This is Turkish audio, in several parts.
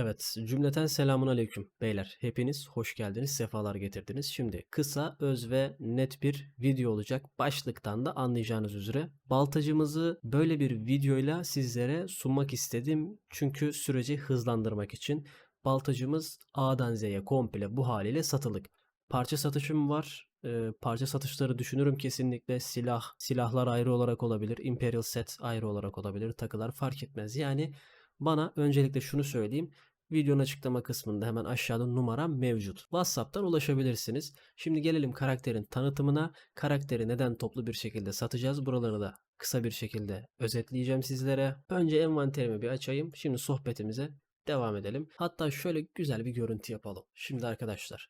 Evet, cümleten selamun aleyküm beyler. Hepiniz hoş geldiniz, sefalar getirdiniz. Şimdi kısa, öz ve net bir video olacak. Başlıktan da anlayacağınız üzere. Baltacımızı böyle bir videoyla sizlere sunmak istedim. Çünkü süreci hızlandırmak için. Baltacımız A'dan Z'ye komple bu haliyle satılık. Parça satışım var. Ee, parça satışları düşünürüm kesinlikle. Silah, silahlar ayrı olarak olabilir. Imperial set ayrı olarak olabilir. Takılar fark etmez. Yani bana öncelikle şunu söyleyeyim. Videonun açıklama kısmında hemen aşağıda numaram mevcut. WhatsApp'tan ulaşabilirsiniz. Şimdi gelelim karakterin tanıtımına. Karakteri neden toplu bir şekilde satacağız? Buraları da kısa bir şekilde özetleyeceğim sizlere. Önce envanterimi bir açayım. Şimdi sohbetimize devam edelim. Hatta şöyle güzel bir görüntü yapalım. Şimdi arkadaşlar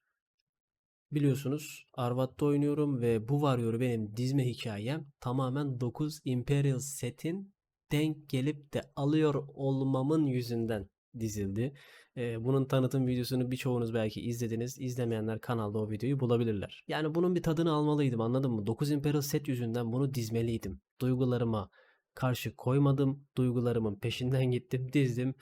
Biliyorsunuz Arvat'ta oynuyorum ve bu Warrior'u benim dizme hikayem tamamen 9 Imperial setin denk gelip de alıyor olmamın yüzünden dizildi. Bunun tanıtım videosunu birçoğunuz belki izlediniz. İzlemeyenler kanalda o videoyu bulabilirler. Yani bunun bir tadını almalıydım anladın mı? 9 Imperial set yüzünden bunu dizmeliydim. Duygularıma karşı koymadım. Duygularımın peşinden gittim, dizdim.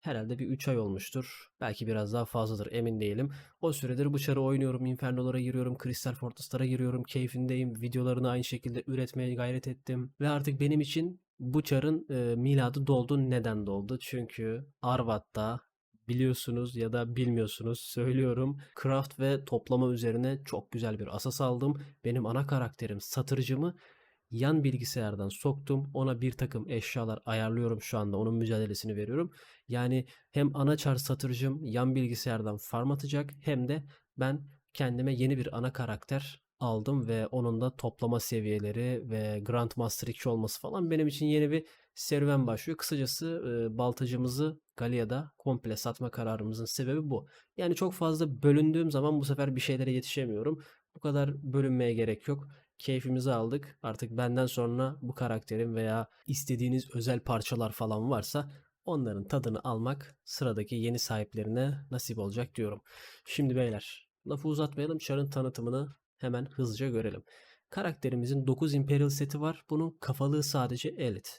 Herhalde bir 3 ay olmuştur. Belki biraz daha fazladır emin değilim. O süredir bu çarı oynuyorum. Inferno'lara giriyorum. Crystal Fortress'lara giriyorum. Keyfindeyim. Videolarını aynı şekilde üretmeye gayret ettim. Ve artık benim için bu çarın e, miladı doldu. Neden doldu? Çünkü Arvat'ta biliyorsunuz ya da bilmiyorsunuz söylüyorum. Craft ve toplama üzerine çok güzel bir asas aldım. Benim ana karakterim satırcımı yan bilgisayardan soktum. Ona bir takım eşyalar ayarlıyorum şu anda. Onun mücadelesini veriyorum. Yani hem ana çar satırcım yan bilgisayardan farm atacak hem de ben kendime yeni bir ana karakter aldım ve onun da toplama seviyeleri ve Grandmaster 2 olması falan benim için yeni bir serüven başlıyor. Kısacası e, baltacımızı Galia'da komple satma kararımızın sebebi bu. Yani çok fazla bölündüğüm zaman bu sefer bir şeylere yetişemiyorum. Bu kadar bölünmeye gerek yok. Keyfimizi aldık. Artık benden sonra bu karakterin veya istediğiniz özel parçalar falan varsa onların tadını almak sıradaki yeni sahiplerine nasip olacak diyorum. Şimdi beyler lafı uzatmayalım. Çar'ın tanıtımını hemen hızlıca görelim. Karakterimizin 9 Imperial seti var. Bunun kafalığı sadece Elite.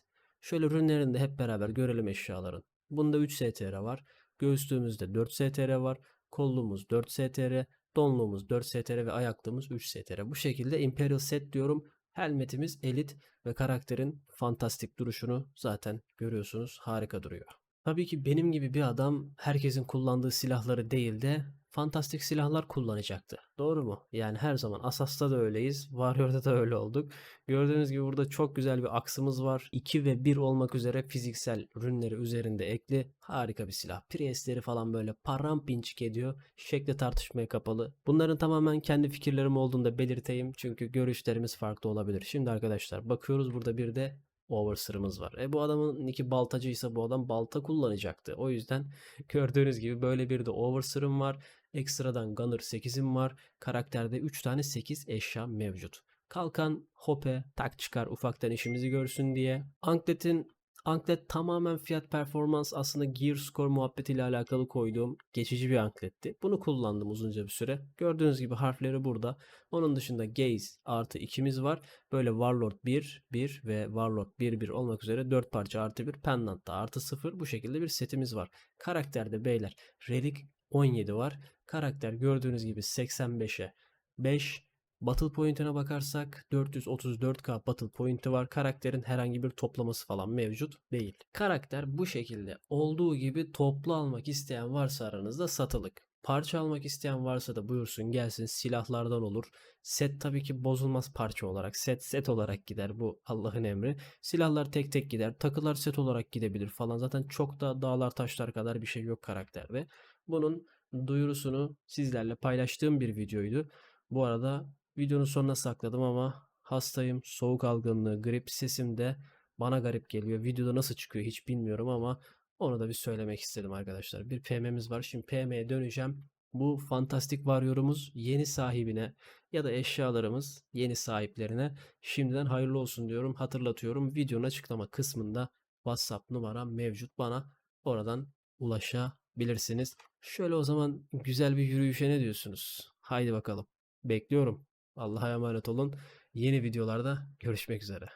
Şöyle ürünlerini de hep beraber görelim eşyaların. Bunda 3 STR var. Göğüslüğümüzde 4 STR var. Kolluğumuz 4 STR. Donluğumuz 4 STR ve ayaklığımız 3 STR. Bu şekilde Imperial set diyorum. Helmetimiz elit ve karakterin fantastik duruşunu zaten görüyorsunuz. Harika duruyor. Tabii ki benim gibi bir adam herkesin kullandığı silahları değil de fantastik silahlar kullanacaktı. Doğru mu? Yani her zaman Asas'ta da öyleyiz. Warrior'da da öyle olduk. Gördüğünüz gibi burada çok güzel bir aksımız var. 2 ve 1 olmak üzere fiziksel ürünleri üzerinde ekli. Harika bir silah. Priestleri falan böyle paramparçık ediyor. Şekle tartışmaya kapalı. Bunların tamamen kendi fikirlerim olduğunu da belirteyim. Çünkü görüşlerimiz farklı olabilir. Şimdi arkadaşlar bakıyoruz burada bir de Overseer'ımız var. E bu adamın iki baltacıysa bu adam balta kullanacaktı. O yüzden gördüğünüz gibi böyle bir de Overseer'ım var. Ekstradan Gunner 8'im var. Karakterde 3 tane 8 eşya mevcut. Kalkan, hope, tak çıkar ufaktan işimizi görsün diye. Anklet'in Anklet tamamen fiyat performans aslında gear score muhabbetiyle alakalı koyduğum geçici bir ankletti. Bunu kullandım uzunca bir süre. Gördüğünüz gibi harfleri burada. Onun dışında gaze artı ikimiz var. Böyle warlord 1, 1 ve warlord 1, 1 olmak üzere 4 parça artı 1 pendant da artı 0 bu şekilde bir setimiz var. Karakterde beyler relic 17 var. Karakter gördüğünüz gibi 85'e 5 Battle Point'ine bakarsak 434k Battle Point'i var. Karakterin herhangi bir toplaması falan mevcut değil. Karakter bu şekilde olduğu gibi toplu almak isteyen varsa aranızda satılık. Parça almak isteyen varsa da buyursun gelsin silahlardan olur. Set tabii ki bozulmaz parça olarak. Set set olarak gider bu Allah'ın emri. Silahlar tek tek gider. Takılar set olarak gidebilir falan. Zaten çok da dağlar taşlar kadar bir şey yok karakterde. Bunun duyurusunu sizlerle paylaştığım bir videoydu. Bu arada Videonun sonuna sakladım ama hastayım. Soğuk algınlığı, grip sesim de bana garip geliyor. Videoda nasıl çıkıyor hiç bilmiyorum ama onu da bir söylemek istedim arkadaşlar. Bir PM'miz var. Şimdi PM'ye döneceğim. Bu fantastik varyorumuz yeni sahibine ya da eşyalarımız yeni sahiplerine şimdiden hayırlı olsun diyorum. Hatırlatıyorum. Videonun açıklama kısmında WhatsApp numaram mevcut. Bana oradan ulaşabilirsiniz. Şöyle o zaman güzel bir yürüyüşe ne diyorsunuz? Haydi bakalım. Bekliyorum. Allah'a emanet olun. Yeni videolarda görüşmek üzere.